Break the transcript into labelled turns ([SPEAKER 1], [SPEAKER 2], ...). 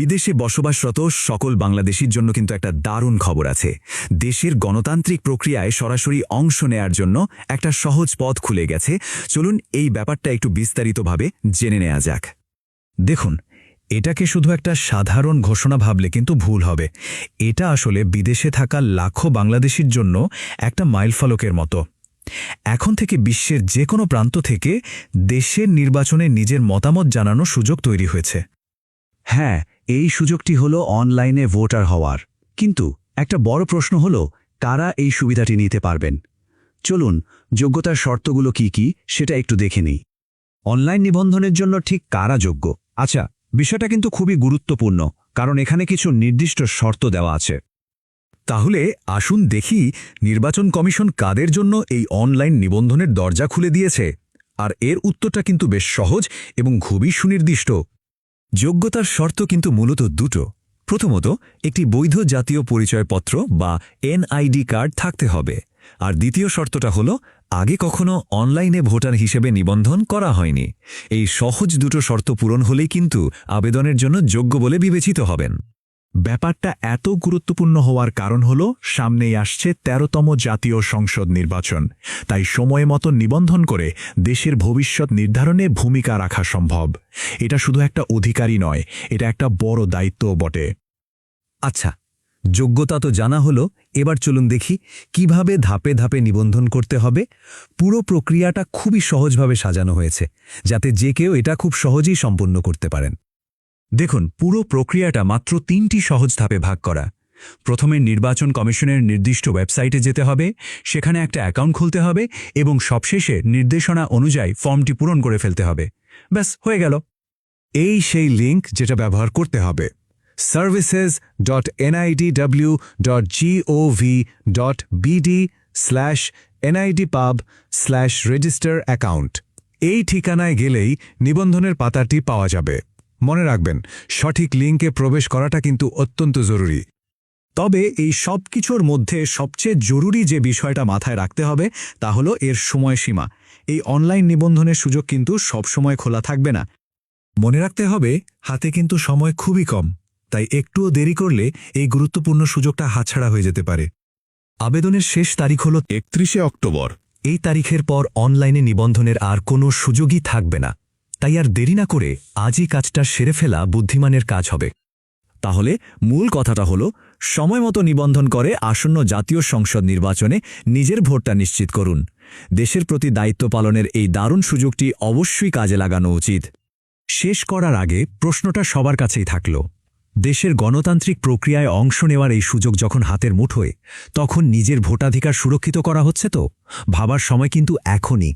[SPEAKER 1] বিদেশে বসবাসরত সকল বাংলাদেশির জন্য কিন্তু একটা দারুণ খবর আছে। দেশের গণতান্ত্রিক প্রক্রিয়ায় সরাসরি অংশ নেয়ার জন্য একটা সহজ পথ খুলে গেছে। চলুন এই ব্যাপারটা একটু বিস্তারিতভাবে জেনে নেওয়া যাক।
[SPEAKER 2] দেখুন, এটাকে শুধু একটা সাধারণ ঘোষণা ভাবলে কিন্তু ভুল হবে। এটা আসলে বিদেশে থাকা লাখো বাংলাদেশির জন্য একটা মাইলফলকের মতো। এখন থেকে বিশ্বের যে কোনো প্রান্ত থেকে দেশের নির্বাচনে নিজের মতামত জানানোর সুযোগ তৈরি হয়েছে।
[SPEAKER 1] হ্যাঁ এই সুযোগটি হল অনলাইনে ভোটার হওয়ার। কিন্তু একটা বড় প্রশ্ন হল, কারা এই সুবিধাটি নিতে পারবেন? চলুন, যোগ্যতার শর্তগুলো কি কি, সেটা একটু দেখে নিই। অনলাইন নিবন্ধনের জন্য ঠিক কারা যোগ্য? আচ্ছা বিষয়টা কিন্তু খুবই গুরুত্বপূর্ণ, কারণ এখানে কিছু নির্দিষ্ট শর্ত দেওয়া আছে।
[SPEAKER 2] তাহলে আসুন দেখি, নির্বাচন কমিশন কাদের জন্য এই অনলাইন নিবন্ধনের দরজা খুলে দিয়েছে? আর এর উত্তরটা কিন্তু বেশ সহজ এবং খুবই সুনির্দিষ্ট। যোগ্যতার শর্ত কিন্তু মূলত দুটো। প্রথমত, একটি বৈধ জাতীয় পরিচয়পত্র বা এনআইডি কার্ড থাকতে হবে। আর দ্বিতীয় শর্তটা হল, আগে কখনো অনলাইনে ভোটার হিসেবে নিবন্ধন করা হয়নি। এই সহজ দুটো শর্ত পূরণ হলেই কিন্তু আবেদনের জন্য যোগ্য বলে বিবেচিত হবেন।
[SPEAKER 3] ব্যাপারটা এত গুরুত্বপূর্ণ হওয়ার কারণ হল, সামনেই আসছে তেরোতম জাতীয় সংসদ নির্বাচন। তাই সময় মতো নিবন্ধন করে দেশের ভবিষ্যৎ নির্ধারণে ভূমিকা রাখা সম্ভব। এটা শুধু একটা অধিকারই নয়, এটা একটা বড় দায়িত্বও বটে।
[SPEAKER 2] আচ্ছা যোগ্যতা তো জানা হলো, এবার চলুন দেখি কীভাবে ধাপে ধাপে নিবন্ধন করতে হবে। পুরো প্রক্রিয়াটা খুবই সহজভাবে সাজানো হয়েছে, যাতে যে কেউ এটা খুব সহজেই সম্পন্ন করতে পারেন। দেখুন, পুরো প্রক্রিয়াটা মাত্র তিনটি সহজ ধাপে ভাগ করা। প্রথমে নির্বাচন কমিশনের নির্দিষ্ট ওয়েবসাইটে যেতে হবে, সেখানে একটা অ্যাকাউন্ট খুলতে হবে এবং সবশেষে নির্দেশনা অনুযায়ী ফর্মটি পূরণ করে ফেলতে হবে। ব্যাস, হয়ে গেল। এই সেই লিঙ্ক যেটা ব্যবহার করতে হবে। services.nidw.gov.bd slash NID pub slash register account এই ঠিকানায় গেলেই নিবন্ধনের পাতাটি পাওয়া যাবে। মনে রাখবেন, সঠিক লিঙ্কে প্রবেশ করাটা কিন্তু অত্যন্ত জরুরি। তবে এই সব কিছুর মধ্যে সবচেয়ে জরুরি যে বিষয়টা মাথায় রাখতে হবে, তা হলো এর সময়সীমা। এই অনলাইন নিবন্ধনের সুযোগ কিন্তু সবসময় খোলা থাকবে না। মনে রাখতে হবে, হাতে কিন্তু সময় খুবই কম, তাই একটুও দেরি করলে এই গুরুত্বপূর্ণ সুযোগটা হাতছাড়া হয়ে যেতে পারে। আবেদনের শেষ তারিখ হল
[SPEAKER 3] একত্রিশে অক্টোবর।
[SPEAKER 2] এই তারিখের পর অনলাইনে নিবন্ধনের আর কোনো সুযোগই থাকবে না। তাই আর দেরি না করে আজই কাজটা সেরে ফেলা বুদ্ধিমানের কাজ হবে। তাহলে মূল কথাটা হল সময়মতো নিবন্ধন করে আসন্ন জাতীয় সংসদ নির্বাচনে নিজের ভোটটা নিশ্চিত করুন। দেশের প্রতি দায়িত্ব পালনের এই দারুণ সুযোগটি অবশ্যই কাজে লাগানো উচিত। শেষ করার আগে প্রশ্নটা সবার কাছেই থাকল। দেশের গণতান্ত্রিক প্রক্রিয়ায় অংশ নেওয়ার এই সুযোগ যখন হাতের মুঠোয়, তখন নিজের ভোটাধিকার সুরক্ষিত করা হচ্ছে তো? ভাবার সময় কিন্তু এখনই।